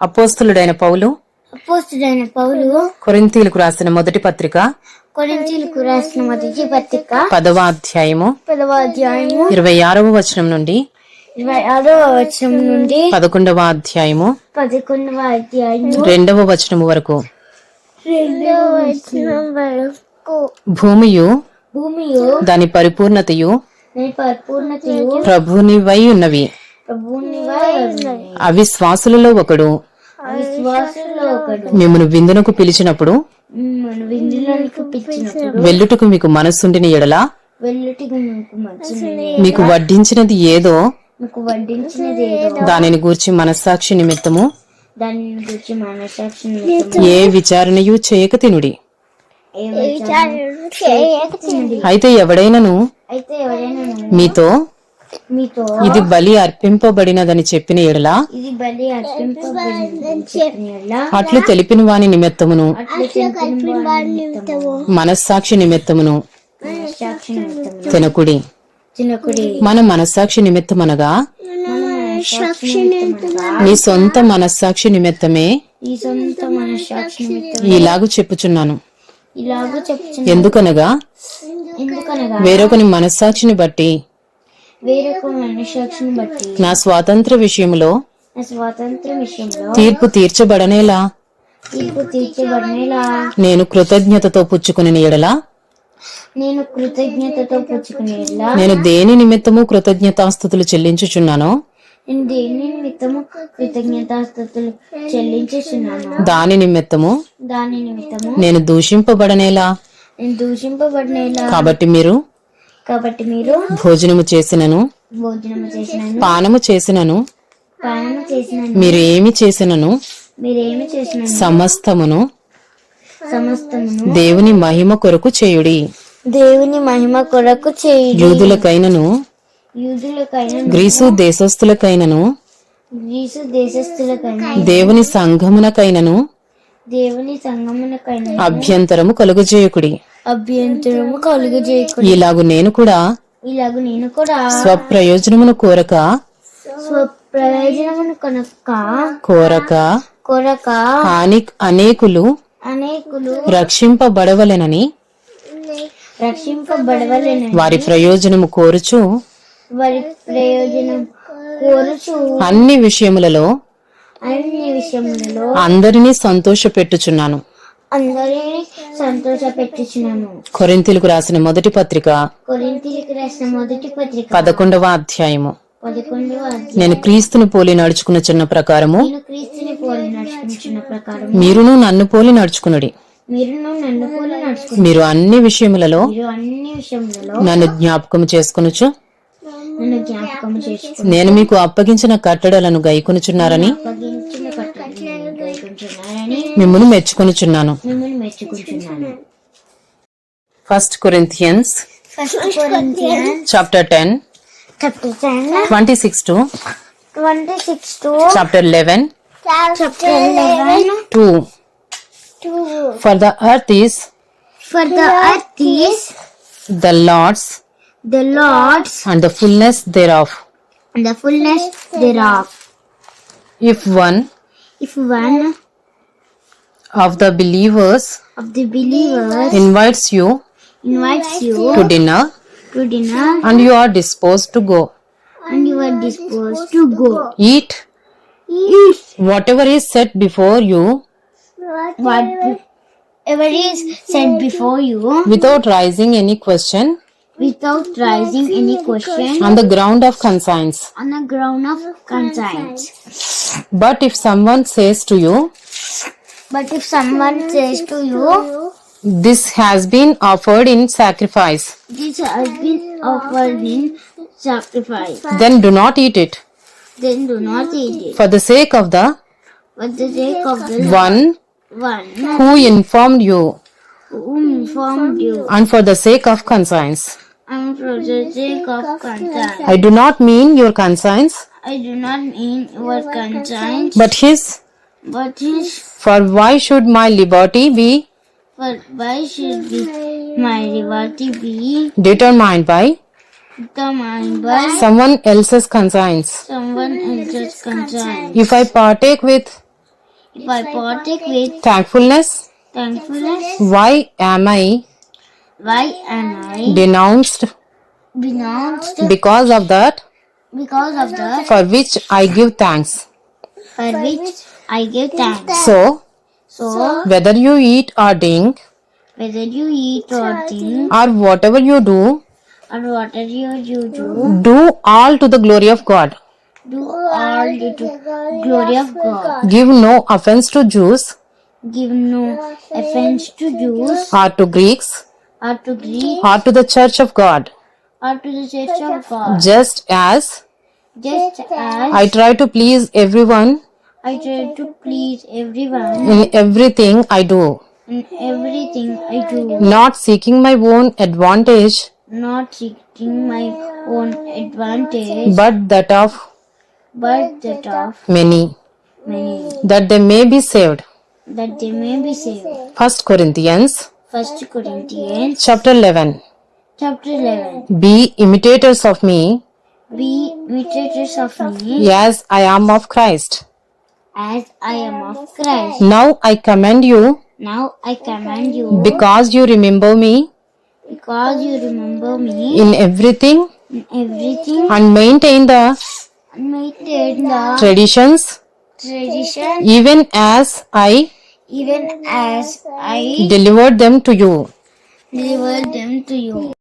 అపోస్తులుడైన పౌలు అపోస్తుడైన పౌలు కొరింథీలకు రాసిన మొదటి పత్రిక కొరింథీలకు రాసిన మొదటి పత్రిక పదవ అధ్యాయము పదవ అధ్యాయము ఇరవై ఆరవ వచనం నుండి ఇరవై ఆరవ వచనం నుండి పదకొండవ అధ్యాయము పదకొండవ అధ్యాయము రెండవ వచనము వరకు రెండవ వచనం వరకు భూమియు భూమియు దాని పరిపూర్ణతయు ఉన్నవి ప్రభునివై ఉన్నవి. అవిశ్వాసులలో ఒకడు. మిమ్మను విందునకు పిలిచినప్పుడు వెళ్ళుటకు మీకు మనస్సుండిన ఎడల మీకు వడ్డించినది ఏదో? దానిని గూర్చి మనస్సాక్షి నిమిత్తము ఏ విచారణయు చేయక తినుడి. అయితే ఎవడైనను? మీతో ఇది బలి అర్పింపబడినదని చెప్పిన ఎడల? అట్లు తెలిపిన వాని నిమిత్తమును. మనస్సాక్షి నిమిత్తమును. తినకుడి. మన మనస్సాక్షి నిమిత్తమనగా? మనస్సాక్షి నిమిత్తముగా నీ సొంత మనస్సాక్షి నిమిత్తమే? నిమిత్తం ఇలాగు చెప్పుచున్నాను. ఎందుకనగా? వేరొకని మనస్సాక్షిని బట్టి వేరొక బట్టి. నా స్వాతంత్ర విషయములో నా స్వాతంత్ర విషయంలో తీర్పు తీర్చబడనేలా? తీర్పు తీర్చబడినలా? నేను కృతజ్ఞతతో పుచ్చుకుని ఎడల? నేను కృతజ్ఞతతో పుచ్చుకునేలా నేను దేని నిమిత్తము కృతజ్ఞతాస్థుతులు చెల్లించుచున్నానో? నేను దేని నిమిత్తము కృతజ్ఞతాస్థుతులు చెల్లించుచున్నాను? దాని నిమిత్తము? దాని నిమిత్తము? నేను దూషింపబడనేలా? నేను దూషింపబడినలా? కాబట్టి మీరు కాబట్టి మీరు భోజనము చేసినను. భోజనం చేసినాను. పానము చేసినను. పాలన చేసినాను. మీరు ఏమి చేసినను? మీరేమి చేసినాను? సమస్తమును. సమస్తమును. దేవుని మహిమ కొరకు చేయుడి. దేవుని మహిమ కొరకు చేయి యూదులకైనను. యూదులకైనా గ్రీసు దేశస్థులకైనను. గ్రీసు దేశస్థులకైనా దేవుని సంఘమునకైనను. దేవుని సంగమునకైనా అభ్యంతరము కలుగజేయకుడి. అభ్యంతరము కలుగజేయకు ఇలాగు నేను కూడా ఇలాగ నేను కూడా స్వప్రయోజనమును కోరక స్వప్రయోజనమును కనుక కోరక కొరక హాని అనేకులు అనేకులు రక్షింపబడవలెనని రక్షింపబడవలెనని వారి ప్రయోజనము కోరుచు వారి ప్రయోజనం కోరుచు అన్ని విషయములలో అన్ని విషయములలో అందరినీ సంతోషపెట్టుచున్నాను. అందరినీ కొరింతీలకు రాసిన మొదటి పత్రిక కొరింతీలకు రాసిన మొదటి పత్రిక పదకొండవ అధ్యాయము. నేను క్రీస్తును పోలి నడుచుకున్న చిన్న ప్రకారము. మీరును నన్ను పోలి నడుచుకునుడి. నడుచుకుంటారు మీరు అన్ని విషయములలో నన్ను జ్ఞాపకం చేసుకొనుచు. నన్ను జ్ఞాపకం చేసుకుని నేను మీకు అప్పగించిన కట్టడలను గైకొనుచున్నారని మిమ్మల్ని మెచ్చుకొనుచున్నాను. మిమ్మల్ని మెచ్చుకుంటున్నాను first Corinthians first Corinthians chapter ten chapter twenty six to twenty six to chapter eleven chapter eleven to to for the earth is for the earth is the Lord's the Lord's and the fullness thereof and the fullness thereof. If one If one of the believers of the believers invites you invites you to dinner to dinner and you are disposed to go. and you are disposed to go. Eat. Eat. Whatever is set before you whatever is set before you without raising any question without raising any question on the ground of conscience. on the ground of conscience. But if someone says to you but if someone says to you, This has been offered in sacrifice, This has been offered in sacrifice, then do not eat it, then do not eat it. for the sake of the For the sake of the one one who informed you, whom informed you, and for the sake of conscience. and for the sake of conscience. I do not mean your conscience, I do not mean your conscience, but his. But his. For why should my liberty be For why should be my liberty be determined by determined by someone else's conscience? someone else's conscience? If I partake with if I partake with thankfulness, thankfulness, why am I why am I denounced denounced because of that because of the for which I give thanks? for which I give thanks? So, So, whether you eat or drink whether you eat or drink or whatever you do, or whatever you do, do all to the glory of God. do all to glory of God. Give no offense to Jews Give no offense to Jews or to Greeks or to Greeks or to the church of God, or to the church of God. just as Just as I try to please everyone I try to please everyone. In everything I do, in everything I do, not seeking my own advantage, not seeking my own advantage, but that of but that of many, many, that they may be saved. that they may be saved. First Corinthians First Corinthians chapter 11. chapter 11. Be imitators of me. Be imitators of me. As I am of Christ. As I am of Christ. Now I commend you. Now I command you. because you remember me. Because you remember me. In everything. In everything. And maintain the and maintain the traditions. Tradition. Even as I even as I delivered them to you. deliver them to you.